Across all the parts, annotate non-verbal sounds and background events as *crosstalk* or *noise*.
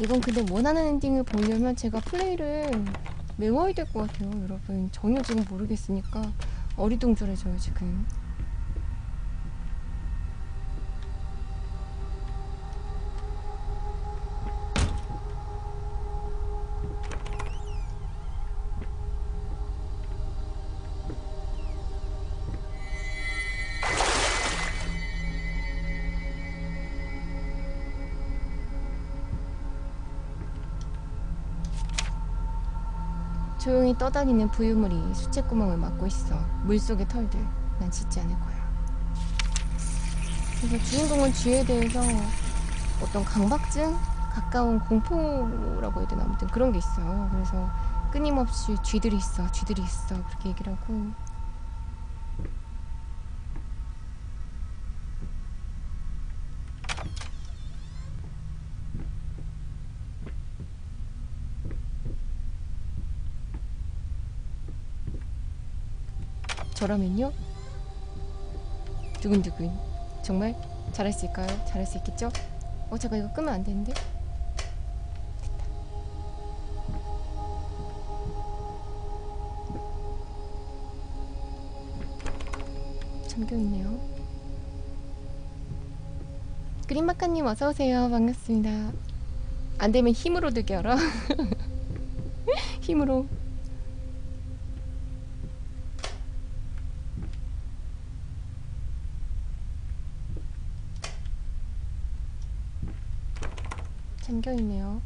이건 근데 원하는 엔딩을 보려면 제가 플레이를 외워야 될 것 같아요 여러분. 전혀 지금 모르겠으니까 어리둥절해져요 지금 떠다니는 부유물이 수채구멍을 막고 있어. 물속의 털들. 난 짖지 않을 거야. 그래서 주인공은 쥐에 대해서 어떤 강박증? 가까운 공포라고 해야 되나? 아무튼 그런 게 있어요 그래서 끊임없이 쥐들이 있어 쥐들이 있어. 그렇게 얘기를 하고 저라면요? 두근두근 정말 잘할 수 있을까요? 잘할 수 있겠죠? 어 잠깐 이거 끄면 안 되는데? 잠겨있네요. 그린마카님 어서오세요. 반갑습니다. 안되면 *laughs* 힘으로 들게 알아 힘으로 잠겨있네요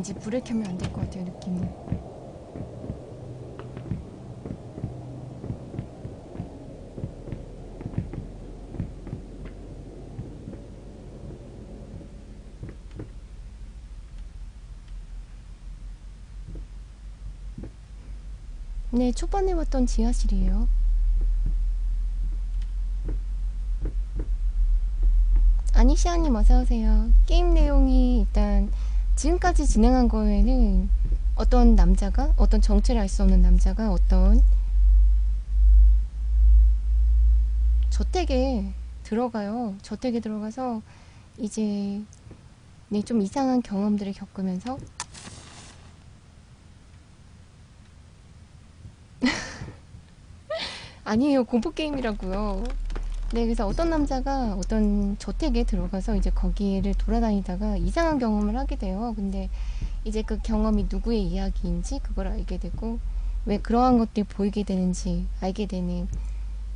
왠지 불을 켜면 안 될 것 같아요 느낌은 네 초반에 왔던 지하실이에요. 아니시아님 어서오세요. 게임 내용이 일단 지금까지 진행한 거에는 어떤 남자가 어떤 정체를 알 수 없는 남자가 어떤 저택에 들어가요. 저택에 들어가서 이제 네, 좀 이상한 경험들을 겪으면서 *laughs* 아니에요. 공포 게임이라고요. 네, 그래서 어떤 남자가 어떤 저택에 들어가서 이제 거기를 돌아다니다가 이상한 경험을 하게 돼요. 근데 이제 그 경험이 누구의 이야기인지 그걸 알게 되고 왜 그러한 것들이 보이게 되는지 알게 되는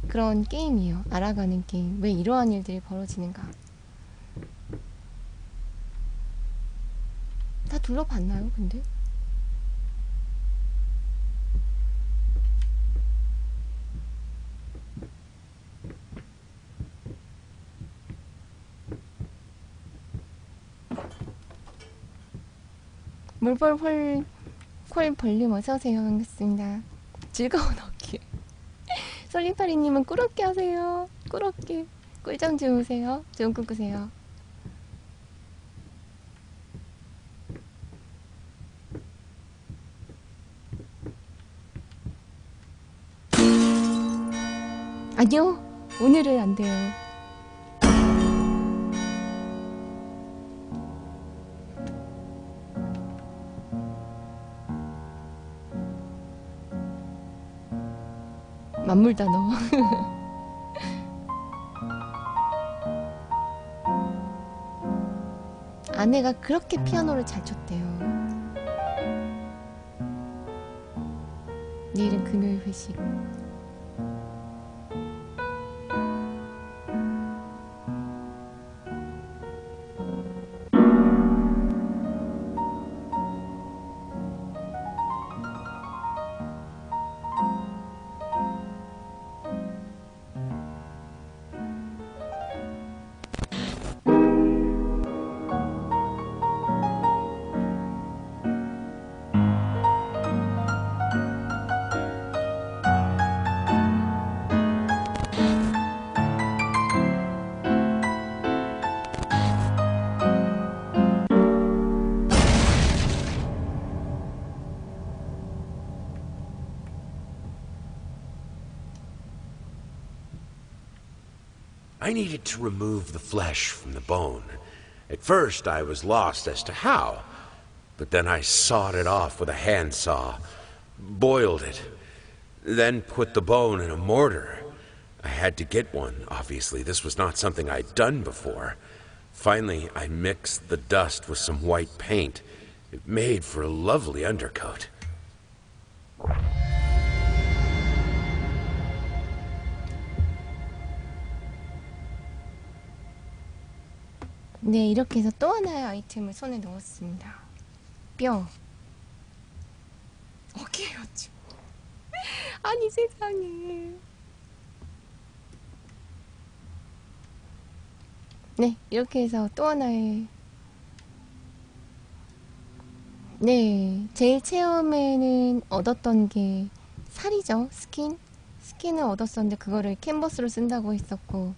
그런 게임이에요. 알아가는 게임. 왜 이러한 일들이 벌어지는가. 다 둘러봤나요, 근데? 물벌 콜 볼륨 어서오세요. 반갑습니다. 즐거운 어깨. *laughs* 솔리파리님은 꾸럽게 하세요. 꾸럽게 꿀잠 주무세요. 좋은 꿈 꾸세요. 아니요, 오늘은 안 돼요. 만물 단어. *laughs* 아내가 그렇게 피아노를 잘 쳤대요. 내일은 금요일 회식. I needed to remove the flesh from the bone. At first, I was lost as to how, but then I sawed it off with a handsaw, boiled it, then put the bone in a mortar. I had to get one, obviously. This was not something I'd done before. Finally, I mixed the dust with some white paint. It made for a lovely undercoat. 네, 이렇게 해서 또 하나의 아이템을 손에 넣었습니다. 뼈. 어깨였죠. *laughs* 아니 세상에. 네, 이렇게 해서 또 하나의 네, 제일 처음에는 얻었던 게 살이죠. 스킨. 스킨을 얻었었는데 그거를 캔버스로 쓴다고 했었고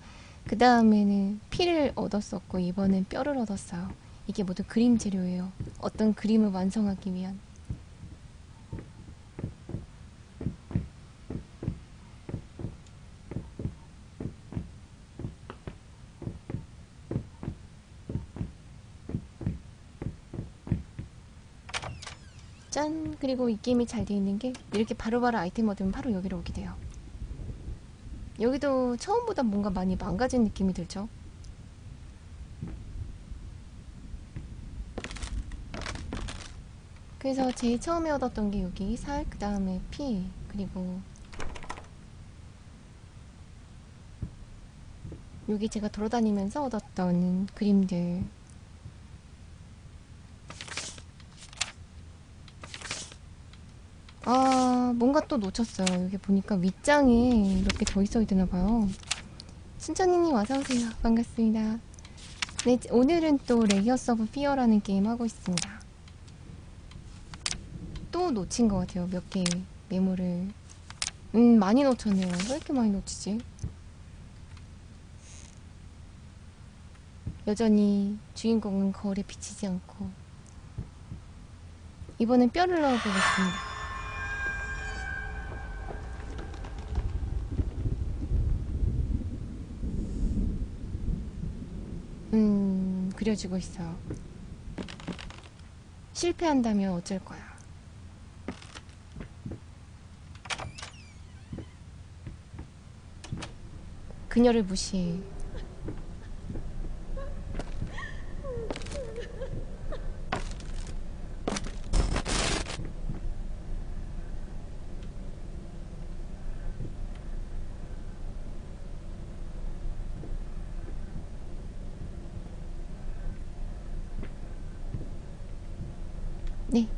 그 다음에는 피를 얻었었고 이번엔 뼈를 얻었어요. 이게 모두 그림 재료예요. 어떤 그림을 완성하기 위한. 짠! 그리고 이 게임이 잘돼 있는 게 이렇게 바로 바로 아이템 얻으면 바로 여기로 오게 돼요. 여기도 처음보다 뭔가 많이 망가진 느낌이 들죠? 그래서 제일 처음에 얻었던 게 여기 살, 그 다음에 피, 그리고 여기 제가 돌아다니면서 얻었던 그림들 아, 뭔가 또 놓쳤어요. 여기 보니까 윗장에 이렇게 더 있어야 되나봐요. 순천이님 어서오세요. 반갑습니다. 네, 오늘은 또 레이어스 오브 피어라는 게임 하고 있습니다. 또 놓친 것 같아요. 몇 개 메모를. 음, 많이 놓쳤네요. 왜 이렇게 많이 놓치지? 여전히 주인공은 거울에 비치지 않고 이번엔 뼈를 넣어보겠습니다. 음, 그려지고 있어요. 실패한다면 어쩔 거야. 그녀를 무시해. 네.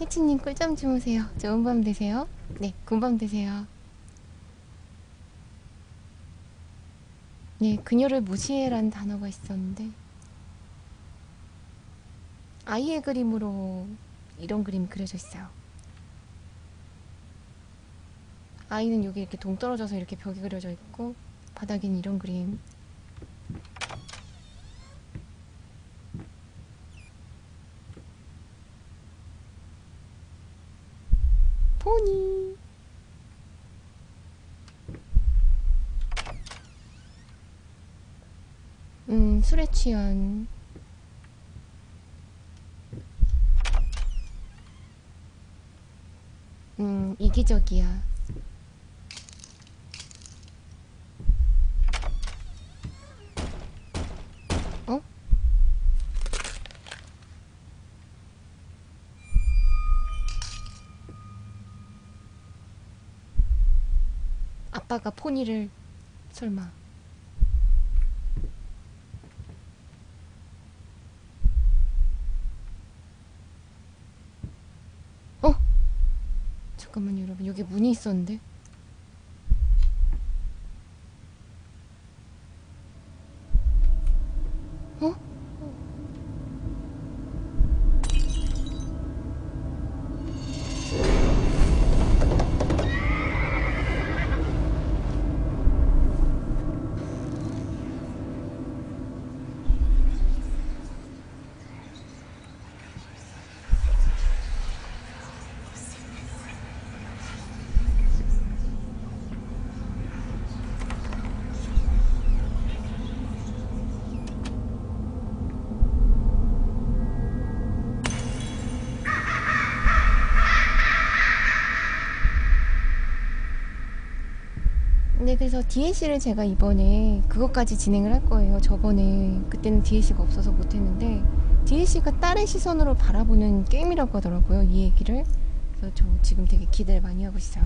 혜치님 꿀잠 주무세요. 좋은 밤 되세요. 네, 굿밤 되세요. 네, 그녀를 무시해라는 단어가 있었는데 아이의 그림으로 이런 그림이 그려져 있어요. 아이는 여기 이렇게 동떨어져서 이렇게 벽이 그려져 있고 바닥엔 이런 그림. 포니. 음, 술에 취한. 음, 이기적이야. 어? 아빠가 포니를 설마. 어? 잠깐만요, 여러분. 여기 문이 있었는데. 그래서 DLC를 제가 이번에 그것까지 진행을 할 거예요. 저번에 그때는 DLC가 없어서 못했는데 DLC가 다른 시선으로 바라보는 게임이라고 하더라고요. 이 얘기를. 그래서 저 지금 되게 기대를 많이 하고 있어요.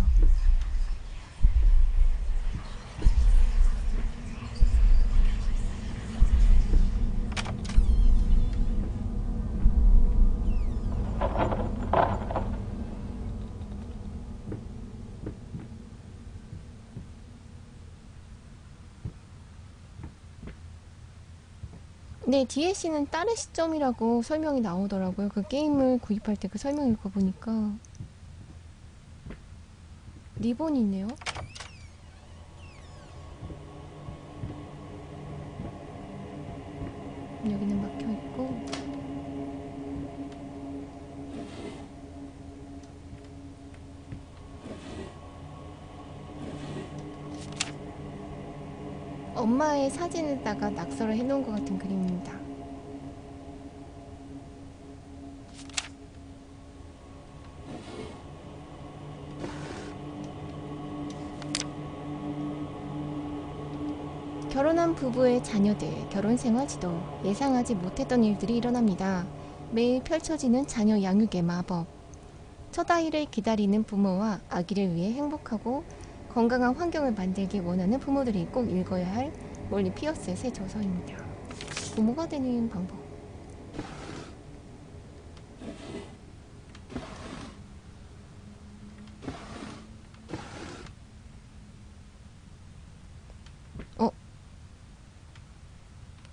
네, DLC는 다른 시점이라고 설명이 나오더라고요. 그 게임을 구입할 때 그 설명 읽어보니까 리본이 있네요. 여기는 막혀 있고 엄마의 사진에다가 낙서를 해놓은 것 같은 그림 부부의 자녀들, 결혼 생활 지도, 예상하지 못했던 일들이 일어납니다. 매일 펼쳐지는 자녀 양육의 마법. 첫 아이를 기다리는 부모와 아기를 위해 행복하고 건강한 환경을 만들기 원하는 부모들이 꼭 읽어야 할 몰리 피어스의 새 저서입니다. 부모가 되는 방법. 어?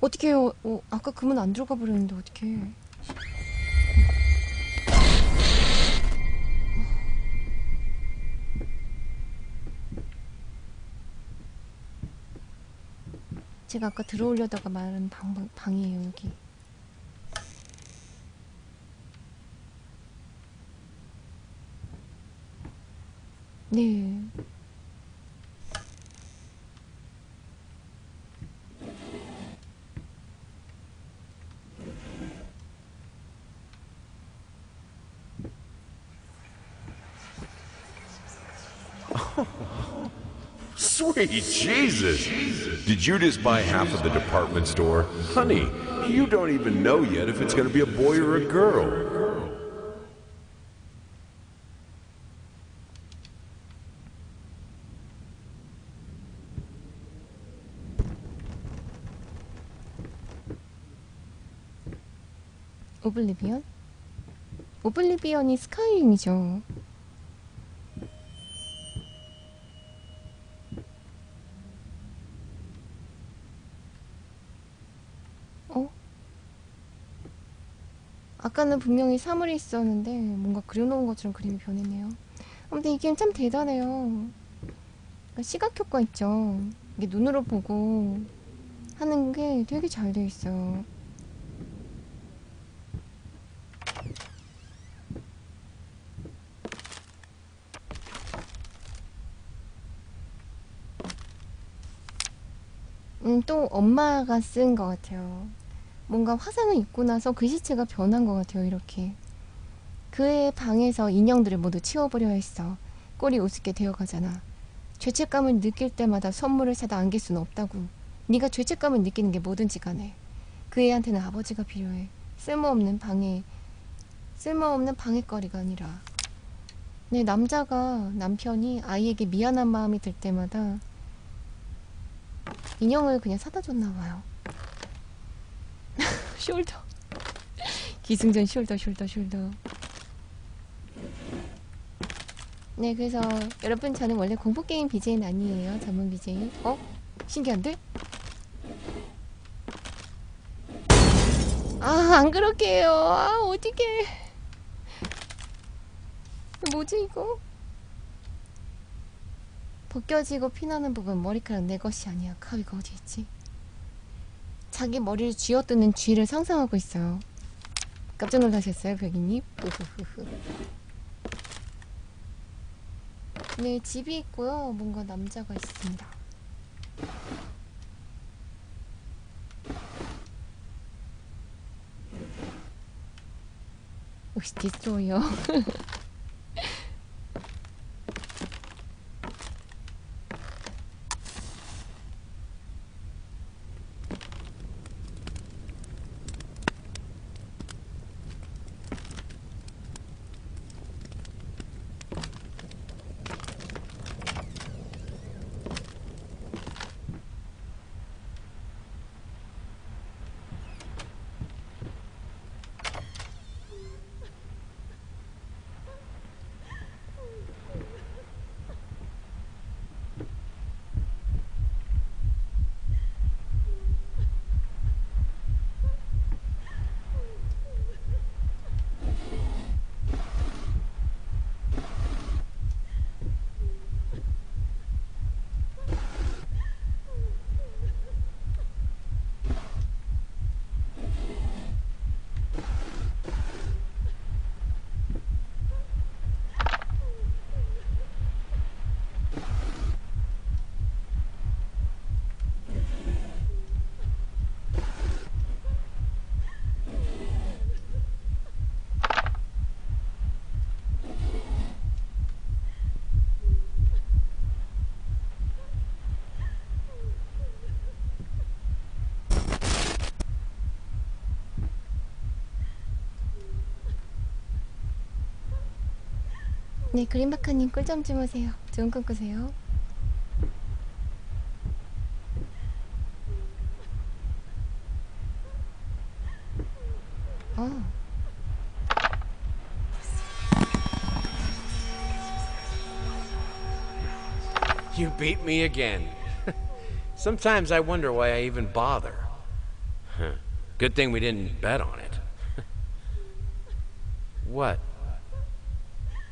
어떻게 해요? 어, 아까 그문 안 들어가 버렸는데 어떻게 해? 제가 아까 들어오려다가 말한 방, 방이에요 여기 네 *laughs* Sweet Jesus! Did you just buy half of the department store? Honey, you don't even know yet if it's gonna be a boy or a girl. 오블리비언? 오블리비언이 스카이림이죠 아까는 분명히 사물이 있었는데 뭔가 그려놓은 것처럼 그림이 변했네요. 아무튼 이 게임 참 대단해요. 그러니까 시각 효과 있죠. 이게 눈으로 보고 하는 게 되게 잘돼 있어요. 음, 또 엄마가 쓴 것 같아요. 뭔가 화상을 입고 나서 글씨체가 변한 것 같아요, 이렇게. 그의 방에서 인형들을 모두 치워버려 했어. 꼴이 우습게 되어가잖아. 죄책감을 느낄 때마다 선물을 사다 안길 수는 없다고. 네가 죄책감을 느끼는 게 뭐든지 간에. 그 애한테는 아버지가 필요해. 쓸모없는 방해, 쓸모없는 방해거리가 아니라. 네, 남자가, 남편이 아이에게 미안한 마음이 들 때마다 인형을 그냥 사다 줬나 봐요. 숄더. 기승전 숄더, 숄더, 숄더. 네, 그래서 여러분 저는 원래 공포게임 BJ는 아니에요. 전문 BJ. 어? 신기한데? 아, 안 그렇게 해요. 아, 어떡해. 뭐지, 이거? 벗겨지고 피나는 부분 머리카락 내 것이 아니야. 가위가 어디 있지? 자기 머리를 쥐어뜯는 쥐를 상상하고 있어요. 깜짝 놀라셨어요, 벽이님? 네, 집이 있고요. 뭔가 남자가 있습니다. 혹시 디스트로 *laughs* 네, 그린바카님 꿀잠 주무세요. 좋은 꿈 꾸세요. 어, You beat me again. *laughs* Sometimes I wonder why I even bother. Huh. Good thing we didn't bet on it. *laughs* what?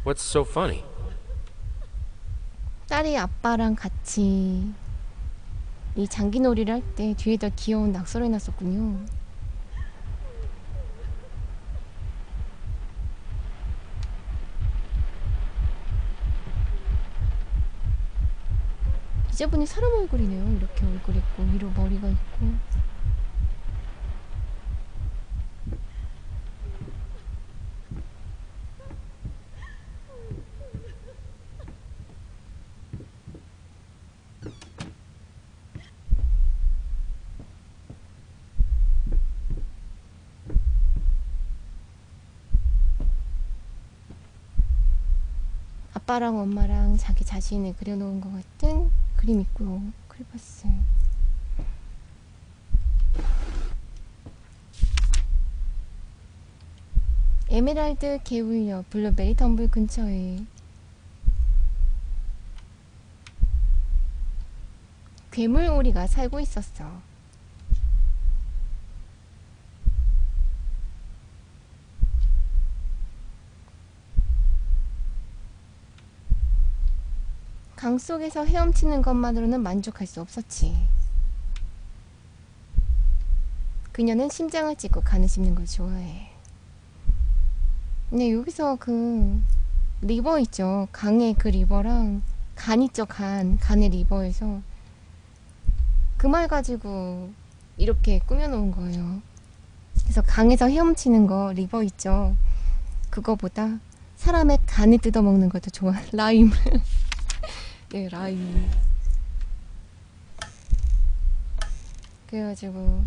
What's so funny? 딸이 아빠랑 같이 이 장기놀이를 할 때 뒤에다 귀여운 낙서를 해놨었군요. 이제분이 사람 얼굴이네요. 이렇게 얼굴 있고 위로 머리가 있고. 아빠랑 엄마랑 자기 자신을 그려놓은 것 같은 그림 있고요. 크리퍼스. 에메랄드 개울역 블루베리 덤블 근처에 괴물 오리가 살고 있었어. 강 속에서 헤엄치는 것만으로는 만족할 수 없었지. 그녀는 심장을 찢고 간을 씹는 걸 좋아해. 근데 여기서 그 리버 있죠. 강의 그 리버랑 간 있죠. 간. 간의 리버에서 그 말 가지고 이렇게 꾸며놓은 거예요. 그래서 강에서 헤엄치는 거 리버 있죠. 그거보다 사람의 간을 뜯어먹는 것도 좋아. *laughs* 라임. 네, 라임. 그래가지고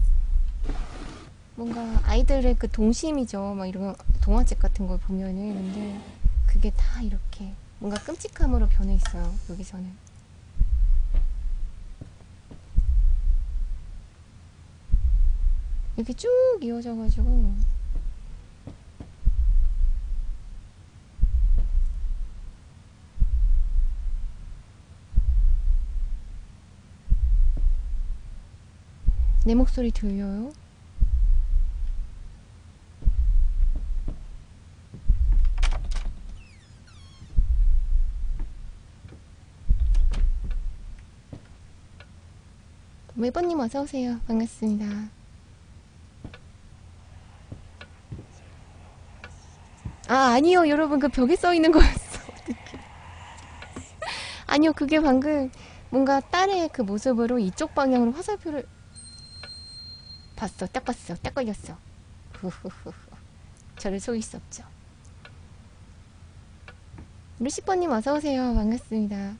뭔가 아이들의 그 동심이죠. 막 이런 동화책 같은 걸 보면은 근데 그게 다 이렇게 뭔가 끔찍함으로 변해 있어요. 여기서는. 이렇게 쭉 이어져가지고 내 목소리 들려요? 웨버님 어서 오세요. 반갑습니다. 아 아니요 여러분 그 벽에 써 있는 거였어. *laughs* 아니요 그게 방금 뭔가 딸의 그 모습으로 이쪽 방향으로 화살표를 봤어. 딱 봤어. 딱 걸렸어. 저를 속일 수 없죠. 루시퍼님 어서 오세요. 반갑습니다.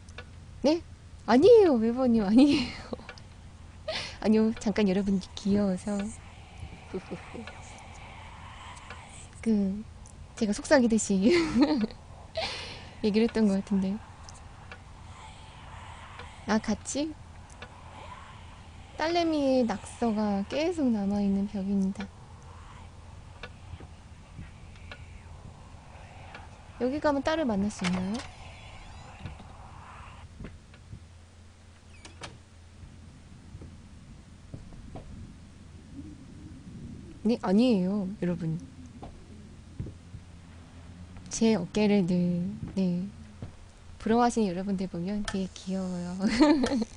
네? 아니에요, 웨버님 아니에요. *laughs* 아니요, 잠깐 여러분이 귀여워서. 그 제가 속삭이듯이 *laughs* 얘기를 했던 것 같은데. 아 같이 딸내미의 낙서가 계속 남아있는 벽입니다. 여기 가면 딸을 만날 수 있나요? 네, 아니에요, 여러분. 제 어깨를 늘, 네. 부러워하시는 여러분들 보면 되게 귀여워요. *laughs*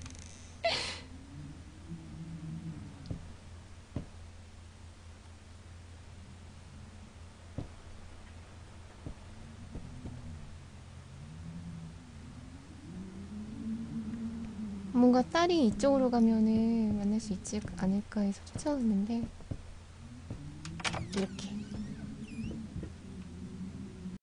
딸이 이쪽으로 가면은 만날 수 있지 않을까 해서 쫓아왔는데 이렇게